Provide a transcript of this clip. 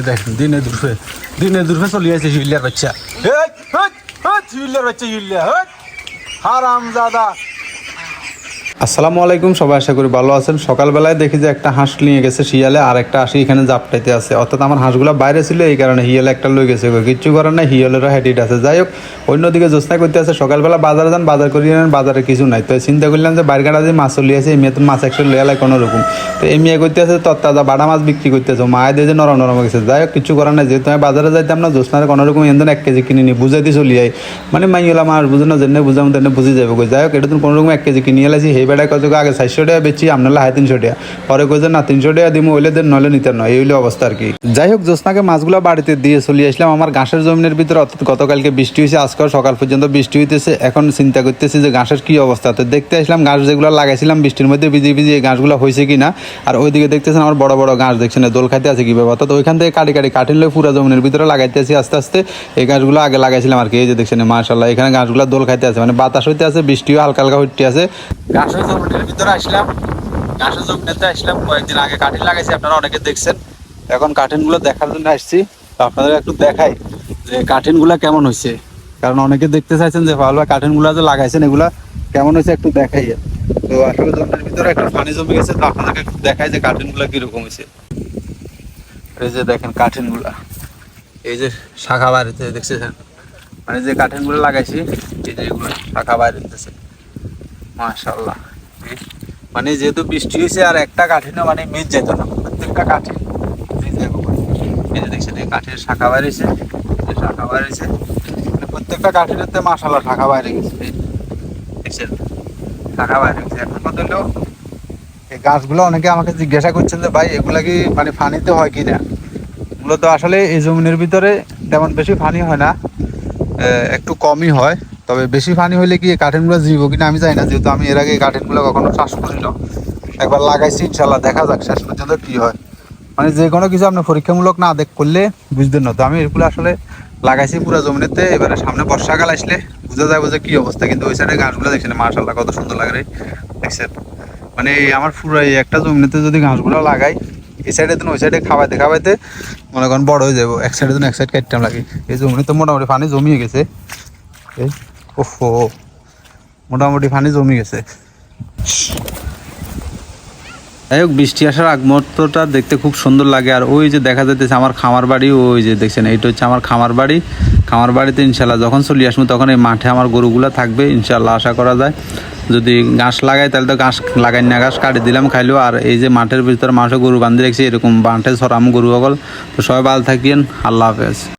দেখেন দিনে দুর্ফে দিনে দুর্ফে চলে আছে হিউলিয়ার বাচ্চা। হিউলিয়ার বাচ্চা হিউলিয়া হারাম দাদা আসসালামু আলাইকুম, সবাই আশা করি ভালো আছেন। সকালবেলায় দেখি যে একটা হাঁস নিয়ে গেছে শিয়ালে, আর একটা হাসি এখানে জাপটাইতে আছে। অর্থাৎ আমার হাঁসগুলো বাইরে ছিল, এই কারণে হিয়ালে একটা লই গেছে কিচ্ছু করার নাই হিয়ালেরও হেডিট আছে। যাই হোক, অন্যদিকে জ্যোৎস্না করতে আছে। সকালবেলা বাজারে যান, বাজার করিয়ে নেন, বাজারে কিছু নাই। তো চিন্তা করলাম যে বাইরকাটা যে মাছ চলে আছে এই তো মাছ একশো লেয়ালাই কোনো রকম তো এই করতে আছে তত্তাজা বাড়া মাছ বিক্রি করতেছে মায়ের দিয়ে যে নরম নরম গেছে যাই হোক কিছু করার নাই। যেহেতু আমি বাজারে যাইতাম না, জ্যোৎস্নার কোনো রকম এমন এক কেজি কিনে নি বুঝাই দিয়ে চলি যাই মানে মাইলা মাছ বুঝে না জেনে বুঝাম তেনে বুঝে যাবে যাই হোক, এটা তো কোনো রকম এক কেজি কিনে এলাইছি বেড়ায় কত আগে চারশো টাকা বেচি আপনার হাই তিনশো টাকা। পরে কই যে না, তিনশো টাকা দিমু হইলে দেন, নইলে নিতে নয়। এই অবস্থা আর কি। যাই হোক, জ্যোৎস্নাকে মাছগুলো বাড়িতে দিয়ে চলে আসলাম। আমার ঘাসের জমিনের ভিতরে, অর্থাৎ গতকালকে বৃষ্টি হয়েছে আজকাল সকাল পর্যন্ত বৃষ্টি হইতেছে। এখন চিন্তা করতেছি যে, ঘাসের কি অবস্থা? তো দেখতে আসলাম, ঘাস যেগুলো লাগাইছিলাম, বৃষ্টির মধ্যে ভিজে ভিজে এই ঘাসগুলো হয়েছে কিনা? আর ওইদিকে দেখতেছেন, আমার বড় বড় ঘাস, দেখছেন, দোল খাইতে আছে কীভাবে অর্থাৎ ওইখান থেকে কাটি কাটি কাটিন লই পুরো জমিনের ভিতরে লাগাইতেছি আস্তে আস্তে। এই গাছগুলো আগে লাগাইছিলাম আর কি, এই যে দেখছেন মার্শাল্লাহ এখানে গাছগুলো দোল খাইতে আছে। মানে বাতাস হইতে আছে, বৃষ্টিও হালকা হালকা হইতে আছে। ঘাসের জমিনের ভিতরে আসলাম। ঘাসের জমিতে আসলাম। কয়েকদিন আগে কাঠিন লাগাইছি, আপনারা অনেকে দেখছেন। এখন কাঠিনগুলো দেখার জন্য আসছি। আপনাদের একটু দেখাই যে কাঠিনগুলো কেমন হয়েছে কারণ অনেকে দেখতে চাইছেন যে ভালো কাঠিনগুলো যে লাগাইছেন, এগুলা কেমন হয়েছে একটু দেখাই। তো আসলে জমির ভিতরে একটা পানি জমে গেছে, তো আপনাদেরকে একটু দেখাই যে কাঠিনগুলো কীরকম হয়েছে এই যে দেখেন কাঠিনগুলা। এই যে শাখা বাড়িতে দেখছেন মানে যে কাঠিনগুলো লাগাইছি, এই যে এগুলো শাখা বাড়িতেছে মাশাল্লাহ মানে যেহেতু বৃষ্টি হয়েছে আর একটা কাঠিনও মানে মিট যেত না, প্রত্যেকটা কাঠি। এই যে দেখছেন, এই কাঠের শাখা এই শাখা বাড়িয়েছে মানে প্রত্যেকটা কাঠিতে মাশাল্লাহ শাখা বাইরে গেছে। দেখছেন, শাখা বাইরে গেছে। এখন কত এই গাছগুলো অনেকে আমাকে জিজ্ঞাসা করছেন যে, ভাই, এগুলা কি মানে ফানিতে হয় কি না? মূলত আসলে এই জমিনের ভিতরে তেমন বেশি ফানি হয় না একটু কমই হয়। তবে বেশি পানি হলে কি কাঠেনগুলো জীব কিনা আমি জানি না, যেহেতু আমি এর আগে কাঠেনগুলো কখনো চাষ করি না একবার লাগাইছি ইনশাল্লাহ দেখা যাক শেষ পর্যন্ত কি হয়। মানে যে কোনো কিছু আপনি পরীক্ষামূলক না দেখ করলে বুঝতেন না। তো আমি এগুলো আসলে লাগাইছি পুরো জমিনেতে, এবারে সামনে বর্ষাকাল আসলে বোঝা যাবে যে কি অবস্থা। কিন্তু ওই সাইডে গাছগুলো দেখছেন মার্শাল্লাহ কত সুন্দর লাগে দেখছেন? মানে আমার পুরো এই একটা জমিনেতে যদি ঘাসগুলো লাগাই, এই সাইডে তো ওই সাইডে খাওয়াইতে খাওয়াইতে মনে করেন বড় হয়ে যাব এক সাইডে তো এক সাইড কাটতাম লাগে। এই জমিনে তো মোটামুটি পানি জমিয়ে গেছে। এই ওফো মোটামুটি পানি জমি গেছে। যাই হোক, বৃষ্টি আসার আগ মুহূর্তটা দেখতে খুব সুন্দর লাগে। আর ওই যে দেখা যাইতেছে আমার খামার বাড়ি, ওই যে দেখছেন, এইটা হচ্ছে আমার খামার বাড়ি। খামার বাড়িতে ইনশাল্লাহ যখন চলে আসব তখন এই মাঠে আমার গরুগুলো থাকবে, ইনশাল্লাহ আশা করা যায়। যদি ঘাস লাগাই, তাহলে তো ঘাস লাগাই না, ঘাস কাটি দিলাম খাইলো। আর এই যে মাঠের ভিতরে মাঠে গরু বান্ধি রেখেছি এরকম মাঠে সরাম গরু সকল তো সবাই ভালো থাকিয়েন আল্লাহ হাফেজ।